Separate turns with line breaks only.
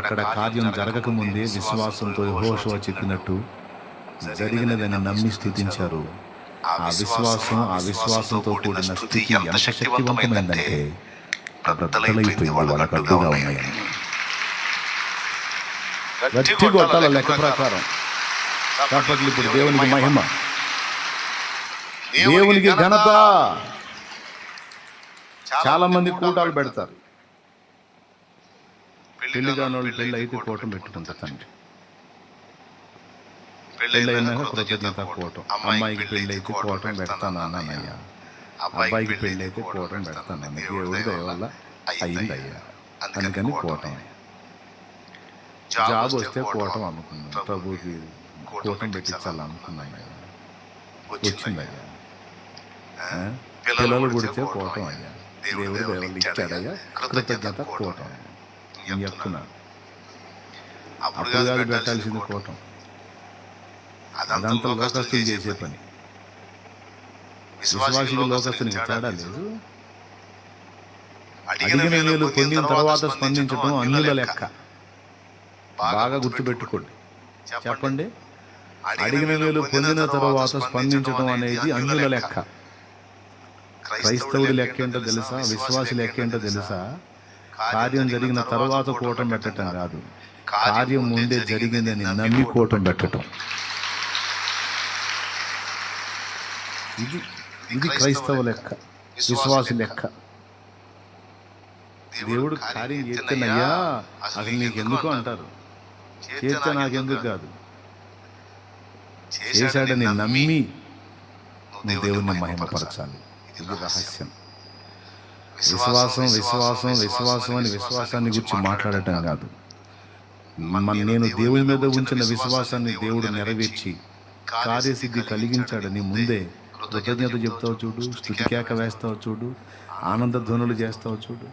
అక్కడ కార్యం జరగకముందే విశ్వాసంతో యెహోషువ చెప్పినట్టు జరిగినదని నమ్మి స్థుతించారు. ఆ విశ్వాసం ఆ విశ్వాసంతో కూడిన స్థితి ఎంత శక్తివంతమైందంటే వాళ్ళకు అడ్డుగా గట్టి లెక్క ప్రకారం. కాబట్టి ఇప్పుడు దేవునికి మహిమ. దేవునికి ఘనత. చాలా మంది కూటాలు పెడతారు. పెళ్ళి కాని వాళ్ళు పెళ్ళి అయితే కూటం పెట్టుకుంటారు తండ్రి. పెళ్ళి అయినాక కృతజ్ఞత కూటం. అమ్మాయికి పెళ్ళి అయితే కూటం పెడతాను అన్నయ్య. అబ్బాయికి పెళ్ళి అయితే కూటం పెడతాను అన్న దేవుడి దయ వల్ల అయ్యింది అయ్యా అందుకని కూటం. జాబ్ వస్తే కూటం అనుకున్నాను ప్రభుకి కూటం పెట్టించాలనుకున్నాయ్యా వచ్చిందయ్యా. పిల్లలు పుడితే కూటం అయ్యా. దేవుడు దేవుడు ఇచ్చాడయ్యా. కృతజ్ఞత కూటం. నేను చెప్తున్నా అప్పుడు కాదు పెట్టాల్సింది కూటం. అదంతా లోకస్తులు చేసే పని. విశ్వాసికి లోకస్తునికి తేడా లేదు? అడిగిన మేలు పొందిన తర్వాత స్పందించడం అన్యుల లెక్క. బాగా గుర్తుపెట్టుకోండి. చెప్పండి? అడిగిన మేలు పొందిన తర్వాత స్పందించడం అనేది అన్యుల లెక్క. క్రైస్తవుడి లెక్క ఏంటో తెలుసా? విశ్వాసి లెక్క ఏంటో తెలుసా? కార్యం జరిగిన తర్వాత కూటం పెట్టడం కాదు కార్యం ముందే జరిగిందని నమ్మి కూటం పెట్టడం ఇది ఇది క్రైస్తవ లెక్క. విశ్వాసి లెక్క. దేవుడు కార్యం చేస్తేనయ్యా అసలు నీకు ఎందుకు అంటారు? చేస్తే నాకెందుకు కాదు. చేశాడని నమ్మి నువ్వు దేవుణ్ణి మహిమపరచాలి. ఇది రహస్యం. విశ్వాసం విశ్వాసం విశ్వాసం అని విశ్వాసాన్ని గురించి మాట్లాడటం కాదు. మన నేను దేవుని మీద ఉంచిన విశ్వాసాన్ని దేవుడు నెరవేర్చి కార్యసిద్ధి కలిగించాడని ముందే కృతజ్ఞత చెప్తావు చూడు స్థుతి కేక వేస్తావు చూడు ఆనంద ధ్వనులు చేస్తావు చూడు